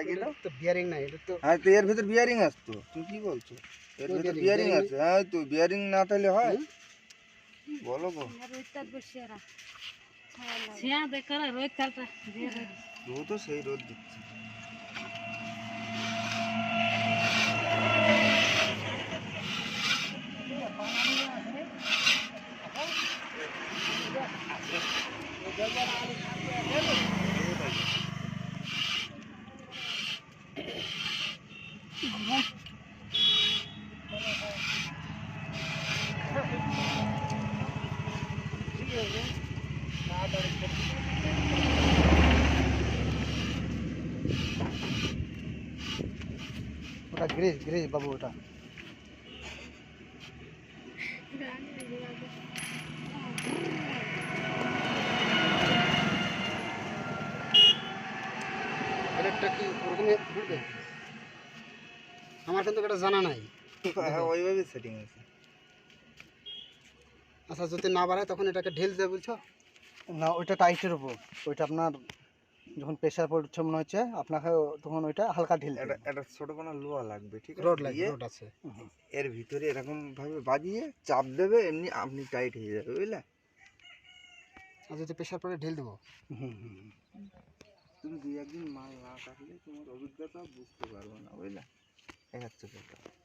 আগে তো বিয়ারিং না এর তো আই হ্যাঁ, তো এর ভিতর বিয়ারিং আছে তো তুই কি বলছ এর ভিতরে বিয়ারিং আছে আই হ্যাঁ, তো বিয়ারিং না তাহলে হয় বলো গো এর রক্ত দেখছিস এরা হ্যাঁ দেখ করে রক্ত আসছে দেখো তো সেই রক্ত দেখছিস এটা পাওয়া মানে আছে ग्रेज ग्रेज बाबू ओटा इलेक्ट्रिक उड़ने उड़ गए আমার কিন্তু এটা জানা নাই হ্যাঁ, ওইভাবে সেটিং আছে আচ্ছা যদি না বাড়ায় তখন এটাকে ঢেল দেবে বলছো না ওইটা টাইটের উপর ওইটা আপনার যখন প্রেশার পড়ছে মনে হচ্ছে আপনাকে তখন ওইটা হালকা ঢিল এটা একটা ছোট কোনো লোহা লাগবে ঠিক আছে রড লাগবে রড আছে এর ভিতরে এরকম ভাবে বাজিয়ে চাপ দেবে এমনি আপনি টাইট হয়ে যাবে বুঝলে আর যদি প্রেশার পড়ে ঢিল হুম তুমি দুই একদিন মাল না কাটলে তোমার অভিজ্ঞতা বুঝতে পারবে না বুঝলে 看这个。